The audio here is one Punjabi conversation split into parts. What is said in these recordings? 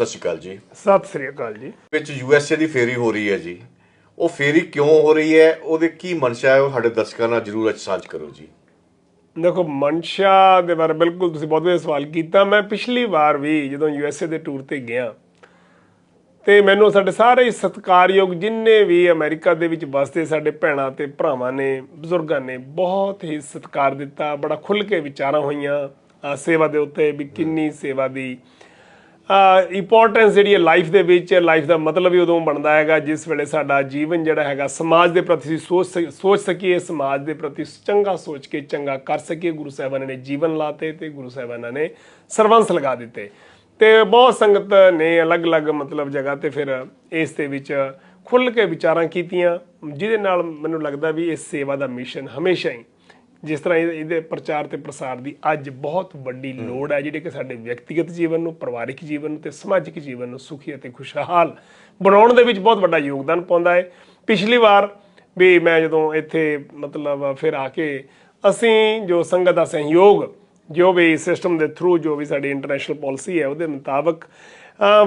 ਸਤਿ ਸ਼੍ਰੀ ਅਕਾਲ ਜੀ। ਸਤਿ ਸ੍ਰੀ ਅਕਾਲ ਜੀ। ਵਿੱਚ ਯੂਐਸਏ ਦੀ ਫੇਰੀ ਹੋ ਰਹੀ ਹੈ ਜੀ। ਉਹ ਫੇਰੀ ਕਿਉਂ ਹੋ ਰਹੀ ਹੈ? ਉਹਦੇ ਕੀ ਮਨਸ਼ਾ ਹੈ? ਉਹ ਸਾਡੇ ਦਰਸ਼ਕਾਂ ਨਾਲ ਜਰੂਰ ਅੱਜ ਸਾਂਝ ਕਰੋ ਜੀ। ਦੇਖੋ ਮਨਸ਼ਾ ਦੇ ਬਾਰੇ ਬਿਲਕੁਲ ਤੁਸੀਂ ਬਹੁਤ ਵਧੀਆ ਸਵਾਲ ਕੀਤਾ। ਮੈਂ ਪਿਛਲੀ ਵਾਰ ਵੀ ਜਦੋਂ ਯੂਐਸਏ ਦੇ ਟੂਰ ਤੇ ਗਿਆ ਤੇ ਮੈਨੂੰ ਸਾਡੇ ਸਾਰੇ ਸਤਿਕਾਰਯੋਗ ਜਿੰਨੇ ਵੀ ਅਮਰੀਕਾ ਦੇ ਵਿੱਚ ਵਸਦੇ ਸਾਡੇ ਭੈਣਾਂ ਤੇ ਭਰਾਵਾਂ ਨੇ ਬਜ਼ੁਰਗਾਂ ਨੇ ਬਹੁਤ ਹੀ ਸਤਿਕਾਰ ਦਿੱਤਾ। ਬੜਾ ਖੁੱਲ੍ਹ ਕੇ ਵਿਚਾਰਾਂ ਹੋਈਆਂ। ਸੇਵਾ ਦੇ ਉੱਤੇ ਵੀ ਕਿੰਨੀ ਸੇਵਾ ਦੀ ਇੰਪੋਰਟੈਂਸ ਜਿਹੜੀ ਹੈ ਲਾਈਫ ਦੇ ਵਿੱਚ ਲਾਈਫ ਦਾ ਮਤਲਬ ਹੀ ਉਦੋਂ ਬਣਦਾ ਹੈਗਾ, ਜਿਸ ਵੇਲੇ ਸਾਡਾ ਜੀਵਨ ਜਿਹੜਾ ਹੈਗਾ, ਸਮਾਜ ਦੇ ਪ੍ਰਤੀ ਸੋਚ ਸਕ- ਸੋਚ ਸਕੀਏ, ਸਮਾਜ ਦੇ ਪ੍ਰਤੀ ਚੰਗਾ ਸੋਚ ਕੇ, ਚੰਗਾ ਕਰ ਸਕੀਏ। ਗੁਰੂ ਸਾਹਿਬਾਨਾਂ ਨੇ ਜੀਵਨ ਲਾਤੇ ਤੇ ਗੁਰੂ ਸਾਹਿਬਾਨਾਂ ਨੇ ਸਰਵੰਸ ਲਗਾ ਦਿੱਤੇ। ਤੇ ਬਹੁਤ ਸੰਗਤ ਨੇ ਅਲੱਗ-ਅਲੱਗ ਮਤਲਬ ਜਗ੍ਹਾ ਤੇ ਫਿਰ ਇਸ ਦੇ ਵਿੱਚ ਖੁੱਲ੍ਹ ਕੇ ਵਿਚਾਰਾਂ ਕੀਤੀਆਂ। ਜਿਹਦੇ ਨਾਲ ਮੈਨੂੰ ਲੱਗਦਾ ਵੀ ਇਸ ਸੇਵਾ ਦਾ ਮਿਸ਼ਨ ਹਮੇਸ਼ਾ ਹੀ ਜਿਸ ਤਰ੍ਹਾਂ ਇਹ- ਇਹਦੇ ਪ੍ਰਚਾਰ ਤੇ ਪ੍ਰਸਾਰ ਦੀ ਅੱਜ ਬਹੁਤ ਵੱਡੀ ਲੋੜ ਹੈ ਜਿਹੜੀ ਕਿ ਸਾਡੇ ਵਿਅਕਤੀਗਤ ਜੀਵਨ ਨੂੰ ਪਰਿਵਾਰਿਕ ਜੀਵਨ ਨੂੰ ਤੇ ਸਮਾਜਿਕ ਜੀਵਨ ਨੂੰ ਸੁਖੀ ਅਤੇ ਖੁਸ਼ਹਾਲ ਬਣਾਉਣ ਦੇ ਵਿੱਚ ਬਹੁਤ ਵੱਡਾ ਯੋਗਦਾਨ ਪਾਉਂਦਾ ਹੈ। ਪਿਛਲੀ ਵਾਰ ਵੀ ਮੈਂ ਜਦੋਂ ਇੱਥੇ ਮਤਲਬ ਫਿਰ ਆ ਕੇ ਅਸੀਂ ਜੋ ਸੰਗਤ ਦਾ ਸਹਿਯੋਗ ਜੋ ਵੀ ਸਿਸਟਮ ਦੇ ਥਰੂ ਜੋ ਵੀ ਸਾਡੀ ਇੰਟਰਨੈਸ਼ਨਲ ਪਾਲਿਸੀ ਹੈ ਉਹਦੇ ਮੁਤਾਬਕ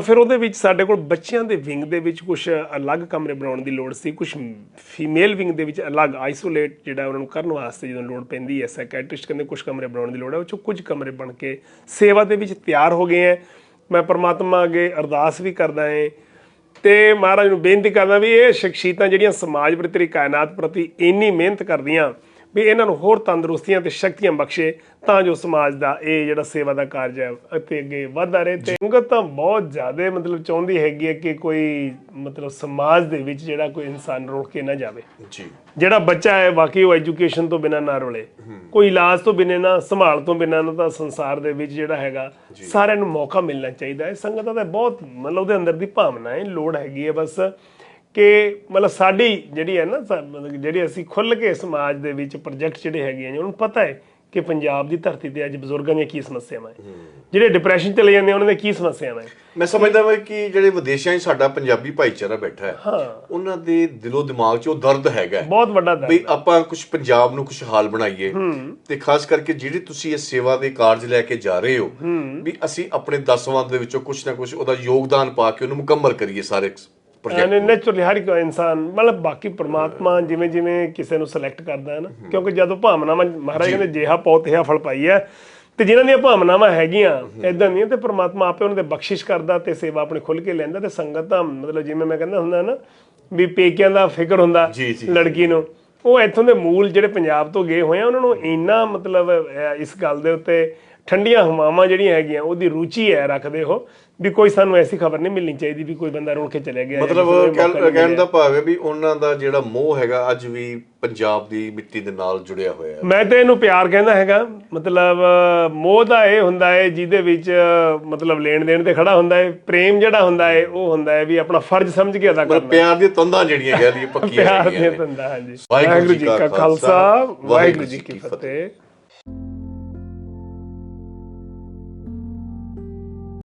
ਫਿਰ ਉਹਦੇ ਵਿੱਚ ਸਾਡੇ ਕੋਲ ਬੱਚਿਆਂ ਦੇ ਵਿੰਗ ਦੇ ਵਿੱਚ ਕੁਝ ਅਲੱਗ ਕਮਰੇ ਬਣਾਉਣ ਦੀ ਲੋੜ ਸੀ ਕੁਝ ਫੀਮੇਲ ਵਿੰਗ ਦੇ ਵਿੱਚ ਅਲੱਗ ਆਈਸੋਲੇਟ ਜਿਹੜਾ ਉਹਨਾਂ ਨੂੰ ਕਰਨ ਵਾਸਤੇ ਜਦੋਂ ਲੋੜ ਪੈਂਦੀ ਹੈ ਸਾਈਕੈਟ੍ਰਿਸਟ ਕਹਿੰਦੇ ਕੁਝ ਕਮਰੇ ਬਣਾਉਣ ਦੀ ਲੋੜ ਹੈ, ਉਹ 'ਚੋਂ ਕੁਝ ਕਮਰੇ ਬਣ ਕੇ ਸੇਵਾ ਦੇ ਵਿੱਚ ਤਿਆਰ ਹੋ ਗਏ ਹੈ। ਮੈਂ ਪਰਮਾਤਮਾ ਅੱਗੇ ਅਰਦਾਸ ਵੀ ਕਰਦਾ ਹਾਂ ਤੇ ਮਹਾਰਾਜ ਨੂੰ ਬੇਨਤੀ ਕਰਦਾ ਵੀ ਇਹ ਸ਼ਖਸੀਅਤਾਂ ਜਿਹੜੀਆਂ ਸਮਾਜ ਪ੍ਰਤੀ ਕਾਇਨਾਤ ਪ੍ਰਤੀ ਇੰਨੀ ਮਿਹਨਤ ਕਰਦੀਆਂ ਵੀ ਇਹਨਾਂ ਨੂੰ ਹੋਰ ਤੰਦਰੁਸਤੀਆਂ ਤੇ ਸ਼ਕਤੀਆਂ ਬਖਸ਼ੇ ਤਾਂ ਜੋ ਸਮਾਜ ਦਾ ਇਹ ਜਿਹੜਾ ਸੇਵਾ ਦਾ ਕਾਰਜ ਹੈ ਅਤੇ ਅੱਗੇ ਵਧਦਾ ਰਹੇ। ਤੇ ਸੰਗਤ ਤਾਂ ਬਹੁਤ ਜ਼ਿਆਦਾ ਮਤਲਬ ਚਾਹੁੰਦੀ ਹੈਗੀ ਹੈ ਕਿ ਕੋਈ ਮਤਲਬ ਸਮਾਜ ਦੇ ਵਿੱਚ ਜਿਹੜਾ ਕੋਈ ਇਨਸਾਨ ਰੁਲ ਕੇ ਨਾ ਜਾਵੇ। ਜੀ। ਜਿਹੜਾ ਬੱਚਾ ਹੈ ਵਾਕਈ ਉਹ ਐਜੂਕੇਸ਼ਨ ਤੋਂ ਬਿਨਾਂ ਨਾ ਰੁਲੇ। ਕੋਈ ਇਲਾਜ ਤੋਂ ਬਿਨਾਂ ਨਾ ਸੰਭਾਲ ਤੋਂ ਬਿਨਾਂ ਨਾ ਤਾਂ ਸੰਸਾਰ ਦੇ ਵਿੱਚ ਜਿਹੜਾ ਹੈਗਾ ਸਾਰਿਆਂ ਨੂੰ ਮੌਕਾ ਮਿਲਣਾ ਚਾਹੀਦਾ ਹੈ। ਸੰਗਤ ਦਾ ਬਹੁਤ ਮਤਲਬ ਉਹਦੇ ਅੰਦਰ ਦੀ ਭਾਵਨਾ ਹੈ ਲੋੜ ਹੈਗੀ ਹੈ ਬਸ। ਕਿ ਮਤਲਬ ਸਾਡੀ ਜਿਹੜੀ ਹੈ ਨਾ ਜਿਹੜੀ ਅਸੀਂ ਖੁੱਲ ਕੇ ਸਮਾਜ ਦੇ ਵਿੱਚ ਪ੍ਰੋਜੈਕਟ ਜਿਹੜੇ ਹੈਗੇ ਆ ਉਹਨਾਂ ਨੂੰ ਪਤਾ ਹੈ ਕਿ ਪੰਜਾਬ ਦੀ ਧਰਤੀ ਤੇ ਅੱਜ ਬਜ਼ੁਰਗਾਂ ਦੀਆਂ ਕੀ ਸਮੱਸਿਆਵਾਂ ਹੈ। ਜਿਹੜੇ ਡਿਪਰੈਸ਼ਨ ਚਲੇ ਜਾਂਦੇ ਉਹਨਾਂ ਦੀਆਂ ਕੀ ਸਮੱਸਿਆਵਾਂ ਹੈ। ਮੈਂ ਸਮਝਦਾ ਹਾਂ ਕਿ ਜਿਹੜੇ ਵਿਦੇਸ਼ਾਂ 'ਚ ਸਾਡਾ ਪੰਜਾਬੀ ਭਾਈਚਾਰਾ ਬੈਠਾ ਹੈ ਉਹਨਾਂ ਦੇ ਦਿਲੋਂ ਦਿਮਾਗ 'ਚ ਉਹ ਦਰਦ ਹੈਗਾ। ਬਹੁਤ ਵੱਡਾ ਦਰਦ ਵੀ ਆਪਾਂ ਕੁਝ ਪੰਜਾਬ ਨੂੰ ਖੁਸ਼ਹਾਲ ਬਣਾਈਏ ਤੇ ਖਾਸ ਕਰਕੇ ਜਿਹੜੇ ਤੁਸੀਂ ਇਸ ਸੇਵਾ ਦੇ ਕਾਰਜ ਲੈ ਕੇ ਜਾ ਰਹੇ ਹੋ ਵੀ ਅਸੀਂ ਆਪਣੇ ਦਸਵਾਂ ਦੇ ਵਿੱਚੋਂ ਕੁਝ ਨਾ ਕੁਝ ਉਹਦਾ ਯੋਗਦਾਨ ਪਾ ਕੇ ਉਹਨੂੰ ਮੁਕੰਮਲ ਕਰੀਏ ਸਾਰੇ ਪ੍ਰੋਜੈਕਟ ਐਨੇ ਨੇਚਰਲੀ ਹਰ ਇੱਕ ਇਨਸਾਨ ਮਤਲਬ ਬਾਕੀ ਪ੍ਰਮਾਤਮਾ ਜਿਵੇਂ ਜਿਵੇਂ ਕਿਸੇ ਨੂੰ ਸਿਲੈਕਟ ਕਰਦਾ ਹੈ ਨਾ ਕਿਉਂਕਿ ਜਦੋਂ ਭਾਵਨਾਵਾਂ ਮਹਾਰਾਜ ਕਹਿੰਦੇ ਜਿਹਾ ਪੌਤ ਹੈ ਫਲ ਪਾਈ ਹੈ ਤੇ ਜਿਨ੍ਹਾਂ ਦੀਆਂ ਭਾਵਨਾਵਾਂ ਹੈਗੀਆਂ ਇਦਾਂ ਦੀਆਂ ਤੇ ਪ੍ਰਮਾਤਮਾ ਆਪੇ ਉਹਨਾਂ ਦੇ ਬਖਸ਼ਿਸ਼ ਕਰਦਾ ਤੇ ਸੇਵਾ ਆਪਣੀ ਖੁੱਲ ਕੇ ਲੈਂਦਾ ਤੇ ਸੰਗਤ ਤਾਂ ਮਤਲਬ ਜਿਵੇਂ ਮੈਂ ਕਹਿੰਦਾ ਹੁੰਦਾ ਨਾ ਵੀ ਪੇਕਿਆਂ ਦਾ ਫਿਕਰ ਹੁੰਦਾ। ਲੜਕੀ ਨੂੰ ਉਹ ਇੱਥੋਂ ਦੇ ਮੂਲ ਜਿਹੜੇ ਪੰਜਾਬ ਤੋਂ ਗਏ ਹੋਏ ਆ ਉਹਨਾਂ ਨੂੰ ਇੰਨਾ ਮਤਲਬ ਇਸ ਗੱਲ ਦੇ ਉੱਤੇ ਠੰਡੀਆਂ ਹਵਾਵਾਂ ਜਿਹੜੀਆਂ ਹੈਗੀਆਂ ਉਹਦੀ ਰੁਚੀ ਹੈ ਰੱਖਦੇ ਹੋ ਵੀ ਕੋਈ ਸਾਨੂੰ ਐਸੀ ਖਬਰ ਨਹੀਂ ਮਿਲਣੀ ਚਾਹੀਦੀ ਵੀ ਕੋਈ ਬੰਦਾ ਰੁਲ ਕੇ ਚਲੇ ਗਿਆ ਮਤਲਬ ਕਹਿਣ ਦਾ ਭਾਵ ਹੈ ਵੀ ਉਹਨਾਂ ਦਾ ਜਿਹੜਾ ਮੋਹ ਹੈਗਾ ਅੱਜ ਵੀ ਪੰਜਾਬ ਦੀ ਮਿੱਟੀ ਦੇ ਨਾਲ ਜੁੜਿਆ ਹੋਇਆ ਹੈ। ਮੈਂ ਤੇ ਇਹਨੂੰ ਪਿਆਰ ਕਹਿੰਦਾ ਹੈਗਾ ਮਤਲਬ ਮੋਹ ਦਾ ਇਹ ਹੁੰਦਾ ਹੈ ਜਿਹਦੇ ਵਿੱਚ ਮਤਲਬ ਲੈਣ ਦੇਣ ਤੇ ਖੜਾ ਹੁੰਦਾ ਹੈ ਪ੍ਰੇਮ ਜਿਹੜਾ ਹੁੰਦਾ ਹੈ ਉਹ ਹੁੰਦਾ ਹੈ ਵੀ ਆਪਣਾ ਫਰਜ਼ ਸਮਝ ਕੇ ਅਦਾ ਕਰਨਾ। ਪਿਆਰ ਦੀਆਂ ਤੰਦਾਂ ਜਿਹੜੀਆਂ ਕਹਿ ਪੱਕੀਆਂ ਪਿਆਰ ਦੀਆਂ। ਤੰਦਾ ਹਾਂਜੀ। ਵਾਹਿਗੁਰੂ ਜੀ ਕਾ ਖਾਲਸਾ ਵਾਹਿਗੁਰੂ ਜੀ ਕੀ ਫਤਿਹ।